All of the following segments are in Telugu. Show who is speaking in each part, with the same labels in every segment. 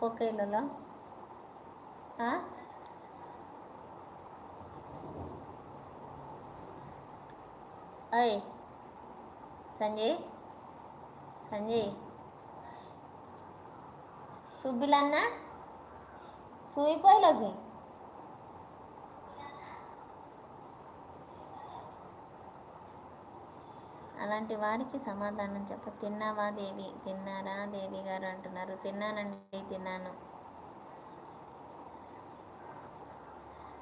Speaker 1: ముప్పొక్క ఇళ్ళలో అయ్ సంజయ్ సంజయ్. సుబ్బిలన్న సూయిపోయిలోకి అలాంటి వారికి సమాధానం చెప్ప తిన్నావా దేవి? తిన్నారా? తిన్నానండి తిన్నాను.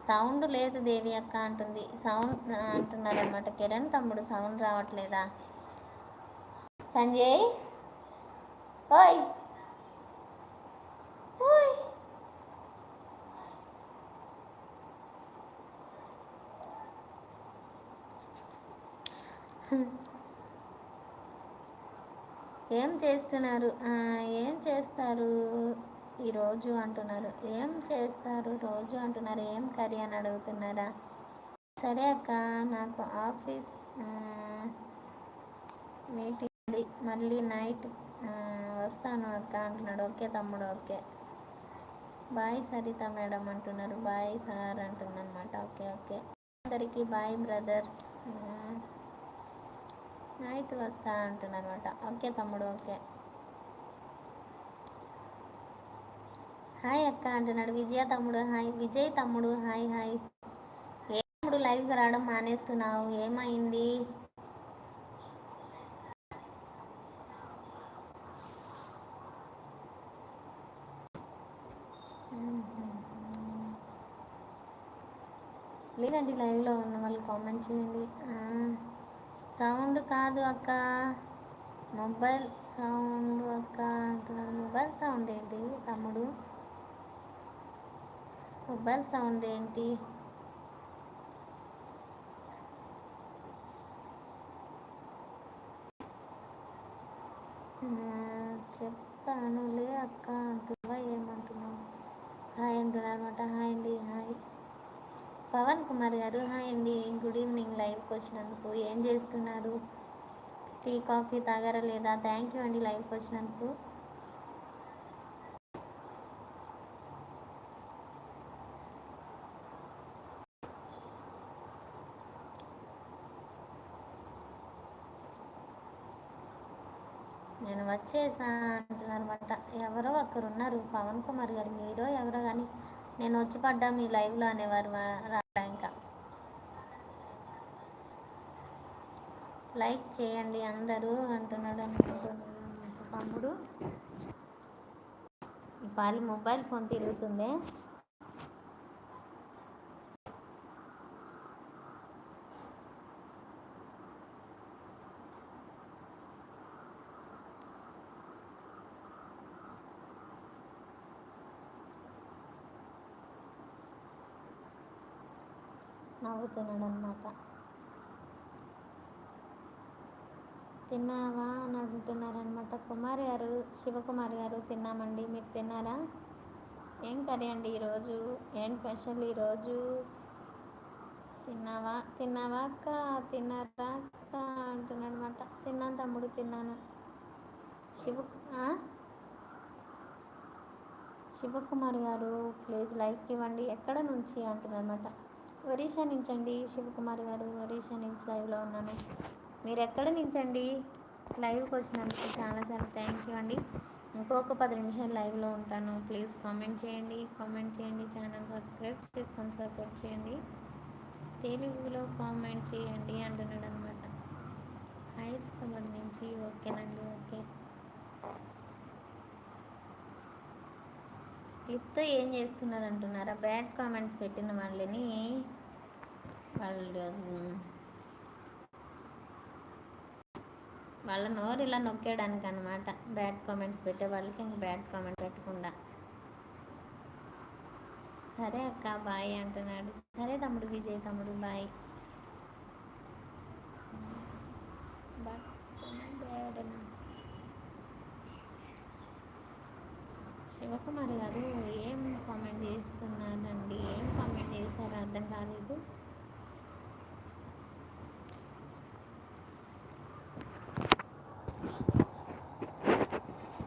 Speaker 1: సౌండ్ లేదు దేవి అక్క అంటుంది. సౌండ్ అంటున్నారనమాట కిరణ్ తమ్ముడు సౌండ్ రావట్లేదా? సంజయ్ ఓయ్ ఓయ్. ఏం చేస్తున్నారు? ఏం చేస్తారు? ఈరోజు అంటున్నారు. ఏం చేస్తారు? రోజు అంటున్నారు. ఏం కర్రీ అని అడుగుతున్నారా? సరే అక్క నాకు ఆఫీస్ మీటింగ్ ఉంది. మళ్ళీ నైట్ వస్తాను అక్క అంటున్నాడు. ఓకే తమ్ముడు ఓకే. బాయ్ సరిత మేడం అంటున్నారు. Bye sir అంటుందన్నమాట. Okay okay. అందరికీ బాయ్ బ్రదర్స్. నైట్ వస్తా అంటున్నారు అనమాట ఓకే తమ్ముడు ఓకే. హాయ్ అక్క అంటున్నాడు. విజయ తమ్ముడు హాయ్. విజయ్ తమ్ముడు హాయ్ హాయ్. ఏ తమ్ముడు లైవ్కి రావడం మానేస్తున్నావు? ఏమైంది? లేదండి లైవ్లో ఉన్న వాళ్ళు కామెంట్ చేయండి. సౌండ్ కాదు అక్క. మొబైల్ సౌండ్ అక్క అంటున్నాను మొబైల్ సౌండ్ ఏంటి తమ్ముడు? మొబైల్ సౌండ్ ఏంటి? చెప్తానులే అక్క. అంటున్నా ఏమంటున్నావు? హాయ్ అంటున్నారు అనమాట హాయ్ అండి. హాయ్. పవన్ కుమార్ గారు హాయ్ అండి గుడ్ ఈవినింగ్ లైవ్కి వచ్చినందుకు. ఏం చేస్తున్నారు? టీ కాఫీ తాగారా లేదా? థ్యాంక్ యూ అండి లైవ్కి వచ్చినందుకు. నేను వచ్చేసా అంటున్నారన్నమాట. ఎవరో ఒకరు ఉన్నారు పవన్ కుమార్ గారు మీరో ఎవరో కానీ నేను వచ్చి పడ్డా మీ లైవ్లో అనేవారు ఇంకా. లైక్ చేయండి అందరూ అంటున్నాడు అనుకుంటున్నాను. తమ్ముడు ఈ పాలి మొబైల్ ఫోన్ తిరుగుతుంది? నవ్వుతున్నాడు అనమాట తిన్నావా? అని అంటున్నారనమాట కుమారి గారు శివకుమార్ గారు తిన్నామండి. మీరు తిన్నారా? ఏం కర్రీ అండి ఈరోజు? ఏం స్పెషల్ ఈరోజు? తిన్నావా? తిన్నావా అక్క? తిన్నారా అక్క? అంటున్నాడు అనమాట తిన్నాను తమ్ముడు తిన్నాను. శివ శివకుమార్ గారు ప్లీజ్ లైక్ ఇవ్వండి. ఎక్కడ నుంచి అంటున్నారనమాట ఒరిషా నించండి శివకుమార్ గారు ఒరిషా నుంచి లైవ్లో ఉన్నాను. మీరు ఎక్కడ నుంచండి లైవ్కి వచ్చినందుకు చాలా చాలా థ్యాంక్ యూ అండి. ఇంకొక పది నిమిషాలు లైవ్లో ఉంటాను. ప్లీజ్ కామెంట్ చేయండి. కామెంట్ చేయండి. ఛానల్ సబ్స్క్రైబ్ చేసుకొని సపోర్ట్ చేయండి. తెలుగులో కామెంట్ చేయండి అంటున్నాడు అనమాట హైదరాబాద్ నుంచి ఓకేనండి ఓకే క్లిప్తో ఏం చేస్తున్నారు అంటున్నారా? బ్యాడ్ కామెంట్స్ పెట్టిన వాళ్ళని వాళ్ళు వాళ్ళ నోరు ఇలా నొక్కేయడానికి అనమాట బ్యాడ్ కామెంట్స్ పెట్టే వాళ్ళకి ఇంక బ్యాడ్ కామెంట్ పెట్టకుండా. సరే అక్క బాయ్ అంటున్నాడు. సరే తమ్ముడు విజయ్ తమ్ముడు బాయ్. శివకుమార్ గారు ఏం కామెంట్ చేస్తున్నారండి ఏం కామెంట్ చేశారో అర్థం కాలేదు.